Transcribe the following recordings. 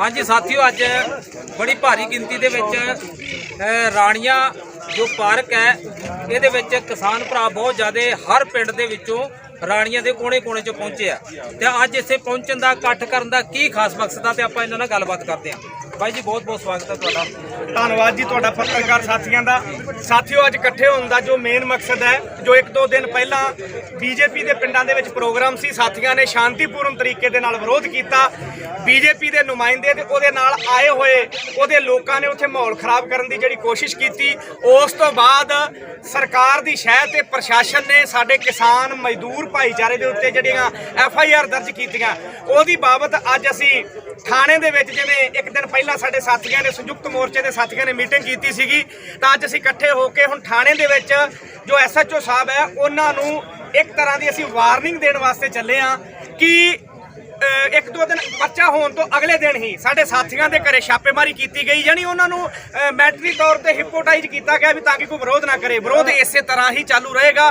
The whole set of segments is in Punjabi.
ਹਾਂਜੀ, ਸਾਥੀਓ, ਅੱਜ ਬੜੀ ਭਾਰੀ ਗਿਣਤੀ ਦੇ ਵਿੱਚ ਰਾਣੀਆਂ ਜੋ ਪਾਰਕ ਹੈ, ਇਹਦੇ ਵਿੱਚ ਕਿਸਾਨ ਭਰਾ ਬਹੁਤ ਜ਼ਿਆਦਾ ਹਰ ਪਿੰਡ ਦੇ ਵਿੱਚੋਂ ਰਾਣੀਆਂ ਦੇ ਕੋਨੇ-ਕੋਨੇ 'ਚ ਪਹੁੰਚੇ ਆ। ਤੇ ਅੱਜ ਇੱਥੇ ਪਹੁੰਚਣ ਦਾ, ਇਕੱਠ ਕਰਨ ਦਾ ਕੀ ਖਾਸ ਮਕਸਦ ਆ, ਤੇ ਆਪਾਂ ਇਹਨਾਂ ਨਾਲ ਗੱਲਬਾਤ ਕਰਦੇ ਹਾਂ ਬਾਈ ਜੀ ਬਹੁਤ ਬਹੁਤ ਸਵਾਗਤ ਹੈ ਤੁਹਾਡਾ। ਧੰਨਵਾਦ ਜੀ ਤੁਹਾਡਾ ਪੱਤਰਕਾਰ ਸਾਥੀਆਂ ਦਾ। ਸਾਥੀਓ, ਅੱਜ ਇਕੱਠੇ ਹੋਣ ਦਾ ਜੋ ਮੇਨ ਮਕਸਦ ਹੈ, ਜੋ ਇੱਕ ਦੋ ਦਿਨ ਪਹਿਲਾਂ ਬੀਜੇਪੀ ਦੇ ਪਿੰਡਾਂ ਦੇ ਵਿੱਚ ਪ੍ਰੋਗਰਾਮ ਸੀ, ਸਾਥੀਆਂ ਨੇ ਸ਼ਾਂਤੀਪੂਰਨ ਤਰੀਕੇ ਦੇ ਨਾਲ ਵਿਰੋਧ ਕੀਤਾ। ਬੀਜੇਪੀ ਦੇ ਨੁਮਾਇੰਦੇ ਤੇ ਉਹਦੇ ਨਾਲ ਆਏ ਹੋਏ, ਉਹਦੇ ਲੋਕਾਂ ਨੇ ਉੱਥੇ ਮਾਹੌਲ ਖਰਾਬ ਕਰਨ ਦੀ ਜਿਹੜੀ ਕੋਸ਼ਿਸ਼ ਕੀਤੀ। ਉਸ ਤੋਂ ਬਾਅਦ ਸਰਕਾਰ ਦੀ ਸ਼ਹਿ ਤੇ ਪ੍ਰਸ਼ਾਸਨ ਨੇ ਸਾਡੇ ਕਿਸਾਨ ਮਜ਼ਦੂਰ ਭਾਈਚਾਰੇ ਦੇ ਉੱਤੇ ਜਿਹੜੀਆਂ ਐਫ ਆਈ ਆਰ ਦਰਜ ਕੀਤੀਆਂ, ਉਹਦੀ ਬਾਬਤ ਅੱਜ ਅਸੀਂ ਥਾਣੇ ਦੇ ਵਿੱਚ ਜਿਵੇਂ ਇੱਕ ਦਿਨ ਪਹਿਲਾਂ ਸਾਡੇ ਸਾਥੀਆਂ ਨੇ ਸੰਯੁਕਤ ਮੋਰਚੇ ਦੇ ਸਾਥੀਆਂ ਨੇ ਮੀਟਿੰਗ ਕੀਤੀ ਸੀਗੀ, ਤਾਂ ਅੱਜ ਅਸੀਂ ਇਕੱਠੇ ਹੋ ਕੇ ਹੁਣ ਥਾਣੇ ਦੇ ਵਿੱਚ ਜੋ ਐਸਐਚਓ ਸਾਹਿਬ ਹੈ, ਉਹਨਾਂ ਨੂੰ ਇੱਕ ਤਰ੍ਹਾਂ ਦੀ ਅਸੀਂ ਵਾਰਨਿੰਗ ਦੇਣ ਵਾਸਤੇ ਚੱਲੇ ਆ ਕਿ ਇੱਕ ਦੋ ਦਿਨ ਬੱਚਾ ਹੋਣ ਤੋਂ ਅਗਲੇ ਦਿਨ ਹੀ ਸਾਡੇ ਸਾਥੀਆਂ ਦੇ ਘਰੇ ਛਾਪੇਮਾਰੀ ਕੀਤੀ ਗਈ ਯਾਨੀ ਉਹਨਾਂ ਨੂੰ ਅ, ਮੈਂਟਲੀ ਤੌਰ ਤੇ ਹਿਪੋਟਾਈਜ਼ ਕੀਤਾ ਗਿਆ ਵੀ ਤਾਂ ਕਿ ਕੋਈ ਵਿਰੋਧ ਨਾ ਕਰੇ। ਵਿਰੋਧ ਇਸੇ ਤਰ੍ਹਾਂ ਹੀ ਚਾਲੂ ਰਹੇਗਾ।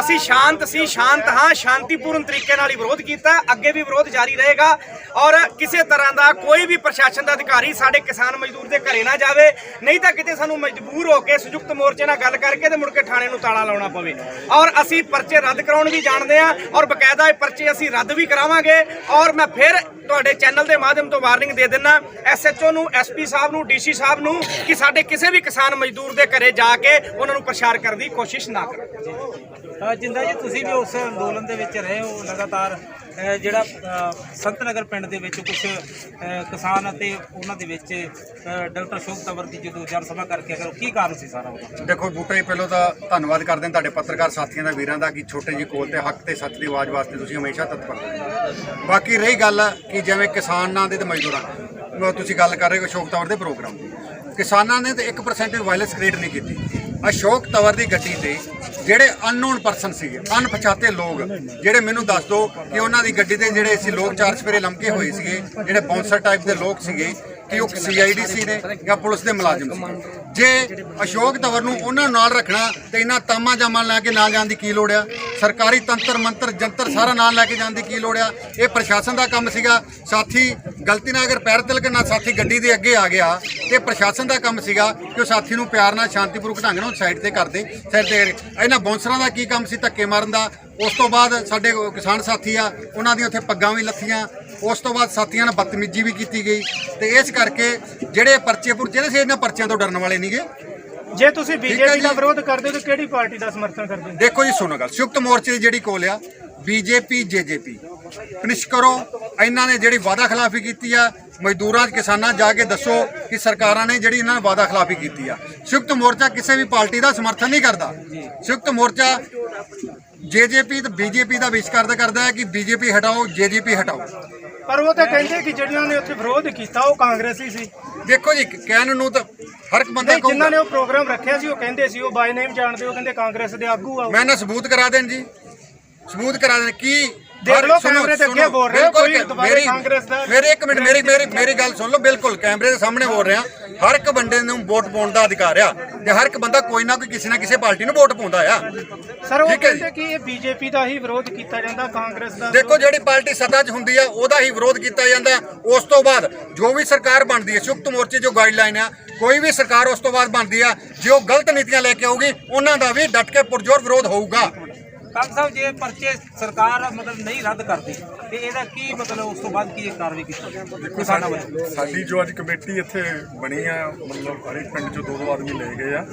ਅਸੀਂ ਸ਼ਾਂਤ ਸੀ ਸ਼ਾਂਤ ਹਾਂ ਸ਼ਾਂਤੀਪੂਰਨ ਤਰੀਕੇ ਨਾਲ ਹੀ ਵਿਰੋਧ ਕੀਤਾ ਅੱਗੇ ਵੀ ਵਿਰੋਧ ਜਾਰੀ ਰਹੇਗਾ। ਔਰ ਕਿਸੇ ਤਰ੍ਹਾਂ ਦਾ ਕੋਈ ਵੀ ਪ੍ਰਸ਼ਾਸਨ ਦਾ ਅਧਿਕਾਰੀ ਸਾਡੇ ਕਿਸਾਨ ਮਜ਼ਦੂਰ ਦੇ ਘਰੇ ਨਾ ਜਾਵੇ ਨਹੀਂ ਤਾਂ ਕਿਤੇ ਸਾਨੂੰ ਮਜਬੂਰ ਹੋ ਕੇ ਸੰਯੁਕਤ ਮੋਰਚੇ ਨਾਲ ਗੱਲ ਕਰਕੇ ਤੇ ਮੁੜ ਕੇ ਥਾਣੇ ਨੂੰ ਤਾਲਾ ਲਾਉਣਾ ਪਵੇ। ਔਰ ਅਸੀਂ ਪਰਚੇ ਰੱਦ ਕਰਾਉਣ ਵੀ ਜਾਣਦੇ ਹਾਂ ਔਰ ਬਕਾਇਦਾ ਇਹ ਪਰਚੇ ਅਸੀਂ ਰੱਦ ਵੀ ਕਰਾਵਾਂਗੇ ਔਰ ਮੈਂ ਫਿਰ ਤੁਹਾਡੇ ਚੈਨਲ ਦੇ ਮਾਧਿਅਮ ਤੋਂ ਵਾਰਨਿੰਗ ਦੇ ਦਿੰਨਾ ਐਸਐਚਓ ਨੂੰ ਐਸਪੀ ਸਾਹਿਬ ਨੂੰ ਡੀਸੀ ਸਾਹਿਬ ਨੂੰ, ਕਿ ਸਾਡੇ ਕਿਸੇ ਵੀ ਕਿਸਾਨ ਮਜ਼ਦੂਰ ਦੇ ਘਰੇ ਜਾ ਕੇ ਉਹਨਾਂ ਨੂੰ ਪ੍ਰਸ਼ਾਰ ਕਰਨ ਦੀ ਕੋਸ਼ਿਸ਼ ਨਾ ਕਰੋ। ਜਿੰਦਾ ਜੀ, ਤੁਸੀਂ ਵੀ ਉਸ ਅੰਦੋਲਨ ਦੇ ਵਿੱਚ ਰਹੇ ਹੋ, ਲਗਾਤਾਰ ਜਿਹੜਾ ਸੰਤ ਨਗਰ ਪਿੰਡ ਦੇ ਵਿੱਚ ਕੁਝ ਕਿਸਾਨ ਅਤੇ ਉਹਨਾਂ ਦੇ ਵਿੱਚ ਡਾਕਟਰ ਸ਼ੋਭ ਤਵਰ ਦੀ ਜਦੋਂ ਜਨ ਸਭਾ ਕਰਕੇ ਅਗਰ ਕੀ ਕਾਰਨ ਸੀ ਸਾਰਾ ਉਹਦਾ? ਦੇਖੋ ਬੂਟਾ ਜੀ ਪਹਿਲਾਂ ਤਾਂ ਧੰਨਵਾਦ ਕਰਦੇ ਹਾਂ ਤੁਹਾਡੇ ਪੱਤਰਕਾਰ ਸਾਥੀਆਂ ਦਾ, ਵੀਰਾਂ ਦਾ ਕਿ ਛੋਟੇ ਜਿਹੇ ਕੋਲ ਤੇ ਹੱਕ ਤੇ ਸੱਚ ਦੀ ਆਵਾਜ਼ ਵਾਸਤੇ ਤੁਸੀਂ ਹਮੇਸ਼ਾ ਤਤਪਰ ਬਾਕੀ ਰਹੀ ਗੱਲ ਕਿ ਜਿਵੇਂ ਕਿਸਾਨਾਂ ਦੇ ਤੇ ਮਜ਼ਦੂਰਾਂ ਤੁਸੀਂ ਗੱਲ ਕਰ ਰਹੇ ਹੋ ਅਸ਼ੋਕ ਤਵਰ ਦੇ ਪ੍ਰੋਗਰਾਮ ਕਿਸਾਨਾਂ ਨੇ ਤੇ 1% ਵੀ ਵਾਇਲੈਂਸ ਕ੍ਰੀਏਟ ਨਹੀਂ ਕੀਤੀ। ਅਸ਼ੋਕ ਤਵਰ ਦੀ ਗੱਡੀ ਤੇ ਜਿਹੜੇ ਅਨਨੋਨ ਪਰਸਨ ਸੀਗੇ, ਅਣਪਛਾਤੇ ਲੋਕ, ਜਿਹੜੇ ਮੈਨੂੰ ਦੱਸ ਦਿਓ ਕਿ ਉਹਨਾਂ ਦੀ ਗੱਡੀ ਤੇ ਜਿਹੜੇ ਅਸੀਂ ਲੋਕ ਚਾਰ ਸਵੇਰੇ ਲੰਮਕੇ ਹੋਏ ਸੀਗੇ, ਜਿਹੜੇ ਬੌਂਸਰ ਟਾਈਪ ਦੇ ਲੋਕ ਸੀਗੇ, ਕਿ ਉਹ ਸੀਆਈਡੀ ਸੀ ਨੇ ਜਾਂ ਪੁਲਿਸ ਦੇ ਮੁਲਾਜ਼ਮ ਸੀ। ਜੇ ਅਸ਼ੋਕ ਤਵਰ ਨੂੰ ਉਹਨਾਂ ਨੂੰ ਨਾਲ ਰੱਖਣਾ ਤੇ ਇਹਨਾਂ ਤਾਮਾ ਜਾਮਾਂ ਲੈ ਕੇ ਨਾਲ ਜਾਣ ਦੀ ਕੀ ਲੋੜ ਆ? ਸਰਕਾਰੀ ਤੰਤਰ ਮੰਤਰ ਜੰਤਰ ਸਾਰਾ ਨਾਲ ਲੈ ਕੇ ਜਾਣ ਦੀ ਕੀ ਲੋੜ ਆ? ਇਹ ਪ੍ਰਸ਼ਾਸਨ ਦਾ ਕੰਮ ਸੀਗਾ। ਸਾਥੀ ਗਲਤੀ ਨਾਲ ਅਗਰ ਪੈਰ ਤਿਲਕ ਨਾਲ ਸਾਥੀ ਗੱਡੀ ਦੇ ਅੱਗੇ ਆ ਗਿਆ ਤੇ ਪ੍ਰਸ਼ਾਸਨ ਦਾ ਕੰਮ ਸੀਗਾ ਕਿ ਉਹ ਸਾਥੀ ਨੂੰ ਪਿਆਰ ਨਾਲ ਸ਼ਾਂਤੀਪੂਰਵਕ ਢੰਗ ਨਾਲ ਸਾਈਡ ਤੇ ਕਰਦੇ ਸਾਈਡ ਤੇ। ਇਹਨਾਂ ਬੌਂਸਰਾਂ ਦਾ ਕੀ ਕੰਮ ਸੀ ਧੱਕੇ ਮਾਰਨ ਦਾ? ਉਸ ਤੋਂ ਬਾਅਦ ਸਾਡੇ ਕਿਸਾਨ ਸਾਥੀ ਆ ਉਹਨਾਂ ਦੀਆਂ ਉੱਥੇ ਪੱਗਾਂ ਵੀ ਲੱਥੀਆਂ। ਉਸ ਤੋਂ ਬਾਅਦ ਸਾਥੀਆਂ ਨਾਲ ਬਦਤਮੀਜ਼ੀ ਵੀ ਕੀਤੀ ਗਈ। ਤੇ ਇਸ ਕਰਕੇ ਜਿਹੜੇ ਪਰਚੇ ਪੁਰਚੇ ਨੇ ਸੀ ਇਹਨਾਂ ਪਰਚਿਆਂ ਤੋਂ ਡਰਨ ਵਾਲੇ ਨਹੀਂਗੇ। ਜੇ ਤੁਸੀਂ BJP ਦਾ ਵਿਰੋਧ ਕਰਦੇ ਹੋ ਤਾਂ ਕਿਹੜੀ ਪਾਰਟੀ ਦਾ ਸਮਰਥਨ ਕਰਦੇ? ਹੋ ਦੇਖੋ ਜੀ ਸੁਣੋ ਗੱਲ। ਸੰਯੁਕਤ ਮੋਰਚੇ ਦੀ ਜਿਹੜੀ ਕੋਲ ਆ ਬੀਜੇਪੀ ਜੇਜੇਪੀ। ਫਿਨਿਸ਼ ਕਰੋ। ਇਹਨਾਂ ਨੇ ਜਿਹੜੀ ਵਾਦਾ ਖਿਲਾਫੀ ਕੀਤੀ ਆ ਮਜ਼ਦੂਰਾਂ ਕਿਸਾਨਾਂ ਜਾ ਕੇ ਦੱਸੋ ਕਿ ਸਰਕਾਰਾਂ ਨੇ ਜਿਹੜੀ ਇਹਨਾਂ ਨਾਲ ਵਾਦਾ ਖਿਲਾਫੀ ਕੀਤੀ ਆ। ਸੰਯੁਕਤ ਮੋਰਚਾ ਕਿਸੇ ਵੀ ਪਾਰਟੀ ਦਾ ਸਮਰਥਨ ਨਹੀਂ ਕਰਦਾ। ਸੰਯੁਕਤ ਮੋਰਚਾ ਜੇਜੇਪੀ ਤੇ ਬੀਜੇਪੀ ਦਾ ਵਿਸ਼ਕਰਦ ਕਰਦਾ ਹੈ ਕਿ ਬੀਜੇਪੀ ਹਟਾਓ ਜੇਜੇਪੀ ਹਟਾਓ। ਪਰ ਉਹ ਤਾਂ ਕਹਿੰਦੇ ਕਿ ਜਿਹੜਿਆਂ ਨੇ ਉੱਥੇ ਵਿਰੋਧ ਕੀਤਾ ਉਹ ਕਾਂਗਰਸੀ ਸੀ। ਦੇਖੋ ਜੀ ਕਹਿਣ ਨੂੰ ਤਾਂ ਹਰ ਇੱਕ ਬੰਦਾ ਨਹੀਂ ਜਿਨ੍ਹਾਂ ਨੇ ਕਹੂਗਾ ਉਹ ਪ੍ਰੋਗਰਾਮ ਰੱਖਿਆ ਸੀ ਉਹ ਕਹਿੰਦੇ ਸੀ ਉਹ ਬਾਈ ਨੇਮ ਜਾਣਦੇ ਉਹ ਕਹਿੰਦੇ ਕਾਂਗਰਸ ਦੇ ਆਗੂ ਆ। ਮੈਂ ਨਾ ਸਬੂਤ ਕਰਾ ਦੇਣ ਜੀ। ਸਬੂਤ ਕਰਾ ਦੇਣ ਕੀ? ਦੇਖ ਲਓ ਕੈਮਰੇ ਦੇ ਅੱਗੇ ਬੋਲ ਰਹੇ ਕੋਈ ਮੇਰੀ- ਕਾਂਗਰਸ ਦਾ- ਮੇਰੀ ਇੱਕ ਮਿੰਟ ਮੇਰੀ ਮੇਰੀ ਮੇਰੀ ਗੱਲ ਸੁਣ ਲਓ ਬਿਲਕੁਲ ਕੈਮਰੇ ਦੇ ਸਾਹਮਣੇ ਬੋਲ ਰਿਹਾ। ਹਰ ਇੱਕ ਬੰਦੇ ਨੂੰ ਵੋਟ ਪਾਉਣ ਦਾ ਅਧਿਕਾਰ ਆ ਤੇ ਹਰ ਇੱਕ ਬੰਦਾ ਕੋਈ ਨਾ ਕੋਈ ਕਿਸੇ ਨਾ ਕਿਸੇ ਪਾਰਟੀ ਨੂੰ ਵੋਟ ਪਾਉਂਦਾ ਆ। ਸਰ ਉਹ। ਕਹਿੰਦੇ ਕਿ ਇਹ ਬੀਜੇਪੀ ਦਾ ਹੀ ਵਿਰੋਧ ਕੀਤਾ ਜਾਂਦਾ ਕਾਂਗਰਸ ਦਾ ਦੇਖੋ ਜਿਹੜੀ ਪਾਰਟੀ ਸੱਤਾ 'ਚ ਹੁੰਦੀ ਆ ਉਹਦਾ ਹੀ ਵਿਰੋਧ ਕੀਤਾ ਜਾਂਦਾ। ਉਸ ਤੋਂ ਬਾਅਦ ਜੋ ਵੀ ਸਰਕਾਰ ਬਣਦੀ ਹੈ ਸੰਯੁਕਤ ਮੋਰਚੇ ਜੋ ਗਾਈਡਲਾਈਨ ਆ ਕੋਈ ਵੀ ਸਰਕਾਰ ਉਸ ਤੋਂ ਬਾਅਦ ਬਣਦੀ ਆ ਜੇ ਉਹ ਗਲਤ ਨੀਤੀਆਂ ਲੈ ਕੇ ਆਊਗੀ ਉਹਨਾਂ ਦਾ ਵੀ ਡਟ ਕੇ ਪੁਰਜੋਰ ਵਿਰੋਧ ਹੋਊਗਾ। ਕੰਗ ਸਾਹਿਬ ਜੇ ਪਰਚੇ ਸਰਕਾਰ ਮਤਲਬ ਨਹੀਂ ਰੱਦ ਕਰਦੀ ਤੇ ਇਹਦਾ ਕੀ ਮਤਲਬ ਉਸ ਤੋਂ ਬਾਅਦ ਕੀ ਕਾਰਵਾਈ ਕੀਤੀ ਕਿਸਾਨਾਂ ਵੱਲੋਂ। ਸਾਡੀ ਜੋ ਅੱਜ ਕਮੇਟੀ ਇੱਥੇ ਬਣੀ ਆ ਮਤਲਬ ਹਰੇਕ ਪਿੰਡ ਚੋਂ ਦੋ ਦੋ ਆਦਮੀ ਲਏ ਗਏ ਆ।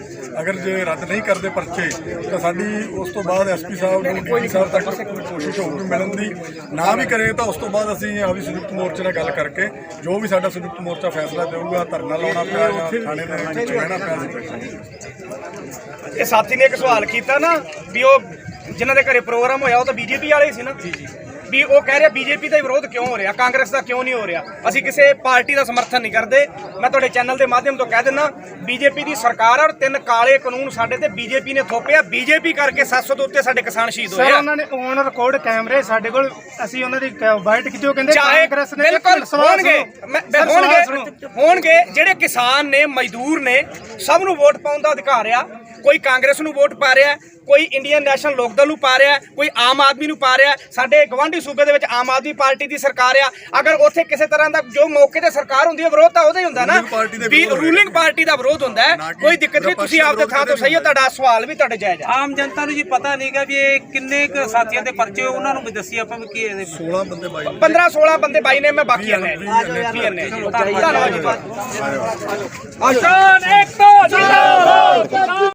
ਅਗਰ ਜੇ ਰੱਦ ਨਹੀਂ ਕਰਦੇ ਪਰਚੇ ਤਾਂ ਸਾਡੀ ਉਸ ਤੋਂ ਬਾਅਦ ਐਸਪੀ ਸਾਹਿਬ ਨੂੰ ਡੀਜੀ ਸਾਹਿਬ ਤੱਕ ਕੋਸ਼ਿਸ਼ ਹੋਊਗੀ ਮਿਲਣ ਦੀ। ਨਾ ਵੀ ਕਰੇ ਤਾਂ ਉਸ ਤੋਂ ਬਾਅਦ ਅਸੀਂ ਆਪਦੀ ਸੰਯੁਕਤ ਮੋਰਚੇ ਨਾਲ ਗੱਲ ਕਰਕੇ ਜੋ ਵੀ ਸਾਡਾ ਸੰਯੁਕਤ ਮੋਰਚਾ ਫੈਸਲਾ ਦੇਊਗਾ ਧਰਨਾ ਲਾਉਣਾ ਪਿਆ ਜਾਂ ਥਾਣੇ ਦੇ ਵਿੱਚ ਰਹਿਣਾ ਪਿਆ ਇਹ ਸਾਥੀ ਨੇ ਇੱਕ ਸਵਾਲ ਕੀਤਾ ਨਾ ਵੀ ਉਹ ਜਿਨ੍ਹਾਂ ਦੇ ਘਰੇ ਪ੍ਰੋਗਰਾਮ ਹੋਇਆ ਉਹ ਤਾਂ ਬੀਜੇਪੀ ਵਾਲੇ ਹੀ ਸੀ ਨਾ। ਜੀ ਜੀ। ਵੀ ਉਹ ਕਹਿ ਰਿਹਾ ਬੀਜੇਪੀ ਦਾ ਹੀ ਵਿਰੋਧ ਕਿਉਂ ਹੋ ਰਿਹਾ? ਕਾਂਗਰਸ ਦਾ ਕਿਉਂ ਨਹੀਂ ਹੋ ਰਿਹਾ? ਅਸੀਂ ਕਿਸੇ ਪਾਰਟੀ ਦਾ ਸਮਰਥਨ ਨਹੀਂ ਕਰਦੇ। ਮੈਂ ਤੁਹਾਡੇ ਚੈਨਲ ਦੇ ਮਾਧਿਅਮ ਤੋਂ ਕਹਿ ਦਿੰਦਾ ਬੀਜੇਪੀ ਦੀ ਸਰਕਾਰ ਔਰ ਤਿੰਨ ਕਾਲੇ ਕਾਨੂੰਨ ਸਾਡੇ ਤੇ ਬੀਜੇਪੀ ਨੇ ਥੋਪਿਆ। ਬੀਜੇਪੀ ਕਰਕੇ 700 ਤੋਂ ਉੱਤੇ ਸਾਡੇ ਕਿਸਾਨ ਸ਼ਹੀਦ ਹੋਏ ਸਰ ਆ ਉਹਨਾਂ ਨੇ ਔਨ ਰਿਕਾਰਡ ਕੈਮਰੇ ਸਾਡੇ ਕੋਲ ਅਸੀਂ ਉਹਨਾਂ ਦੀ ਵਾਈਟ ਕੀਤੀ ਉਹ ਕਹਿੰਦੇ ਚਾਹੇ ਕਾਂਗਰਸ ਨੇ ਬਿਲਕੁਲ ਹੋਣਗੇ। ਮੈਂ- ਸਰ, ਹੋਣਗੇ ਸਵਾਲ। ਹੋਣਗੇ। ਜਿਹੜੇ ਕਿਸਾਨ ਨੇ ਮਜ਼ਦੂਰ ਨੇ ਸਭ ਨੂੰ ਵੋਟ ਪਾਉਣ ਦਾ ਅਧਿਕਾਰ ਆ। ਕੋਈ ਕਾਂਗਰਸ ਨੂੰ ਵੋਟ ਪਾ ਰਿਹਾ ਹੈ, ਕੋਈ ਇੰਡੀਅਨ ਨੈਸ਼ਨਲ ਲੋਕ ਦਲ ਨੂੰ ਪਾ ਰਿਹਾ ਹੈ, ਕੋਈ ਆਮ ਆਦਮੀ ਨੂੰ ਪਾ ਰਿਹਾ ਹੈ। ਸਾਡੇ ਗਵਾਂਢੀ ਸੂਬੇ ਦੇ ਵਿੱਚ ਆਮ ਆਦਮੀ ਪਾਰਟੀ ਦੀ ਸਰਕਾਰ ਆ ਅਗਰ ਉੱਥੇ ਕਿਸੇ ਤਰ੍ਹਾਂ ਦਾ ਜੋ ਮੌਕੇ ਤੇ ਸਰਕਾਰ ਹੁੰਦੀ ਹੈ ਵਿਰੋਧ ਤਾਂ ਉਹਦਾ ਹੀ ਹੁੰਦਾ ਨਾ। ਦੇ ਵੀ ਰੂਲਿੰਗ ਪਾਰਟੀ ਦਾ ਵਿਰੋਧ ਹੁੰਦਾ ਹੈ। ਕੋਈ ਦਿੱਕਤ ਨਹੀਂ ਤੁਸੀਂ ਆਪਦੇ ਥਾਂ ਤੋਂ ਸਹੀ ਹੋ ਤੁਹਾਡਾ ਸਵਾਲ ਵੀ ਤੁਹਾਡੇ ਜਾਇਜ਼ ਹੈ ਆਮ ਜਨਤਾ ਨੂੰ ਜੀ ਪਤਾ ਨਹੀਂਗਾ ਵੀ ਇਹ ਕਿੰਨੇ ਕੁ ਸਾਥੀਆਂ ਦੇ ਪਰਚੇ ਹੋਏ, ਉਹਨਾਂ ਨੂੰ ਵੀ ਦੱਸੀ ਆਪਾਂ ਵੀ ਕੀ ਇਹਦੇ 16 ਬੰਦੇ ਬਾਈ 15 16 ਬੰਦੇ ਬਾਈ ਨੇ ਮੈਂ ਬਾਕੀਆਂ ਨੇ ਵੀਹ ਨੇ। ਵੀਹ ਨੇ ਧੰਨਵਾਦ ਜੀ। ਆਜ਼ਾਦ ਇੱਕ ਜਿੰਦਾਬਾਦ।